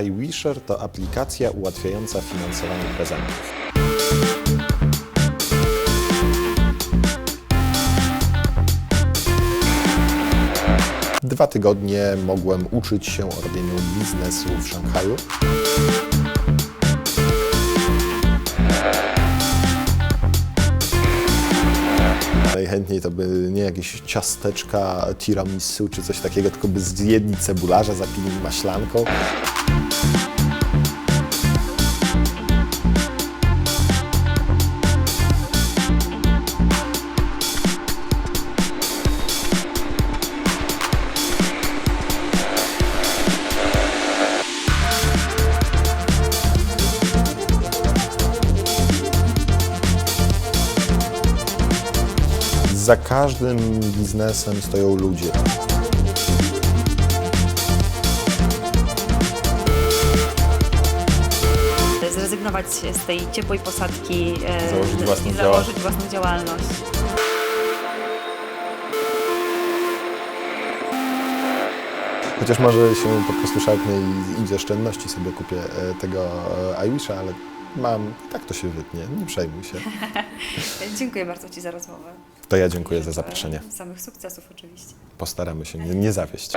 iWisher to aplikacja ułatwiająca finansowanie prezentów. Dwa tygodnie mogłem uczyć się o robieniu biznesu w Szanghaju. Najchętniej to by nie jakieś ciasteczka tiramisu czy coś takiego, tylko by zjedli cebularza, zapili maślanką. Za każdym biznesem stoją ludzie. Zrezygnować z tej ciepłej posadki e, Założyć i własną założyć własną działalność. Chociaż może się po prostu szarpnę i, i z oszczędności sobie kupię e, tego e, iWisha, ale mam, tak to się wytnie, nie przejmuj się. Dziękuję bardzo Ci za rozmowę. To ja dziękuję za zaproszenie. Samych sukcesów oczywiście. Postaramy się nie, nie zawieść.